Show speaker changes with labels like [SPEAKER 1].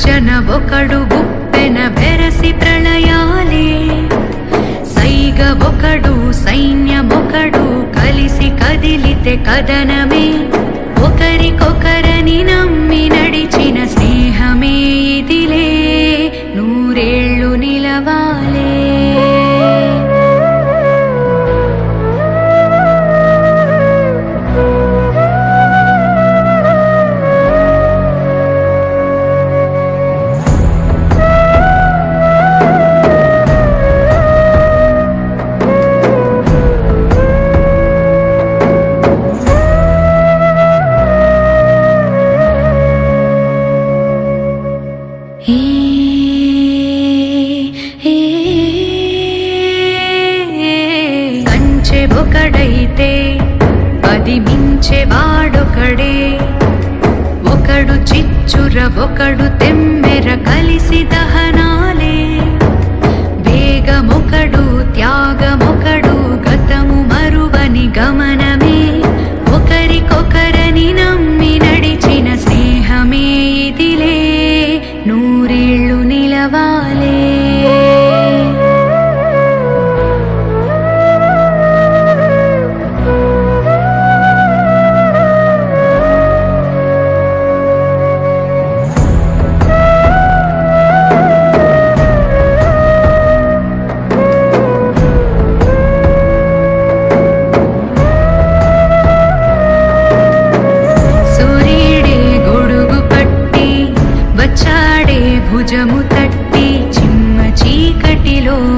[SPEAKER 1] ఒకడు ఒకడు గుప్పెన బెరసి ప్రళయాలే సైగ ఒకడు సైన్యమొకడు కలిసి కదిలితే కదనమే కంచె ఒకడైతే పది మించే వాడొకడే. ఒకడు చిచ్చుర ఒకడు తెమ్మెర కలిసి దహనాలే. వేగమొకడు luz.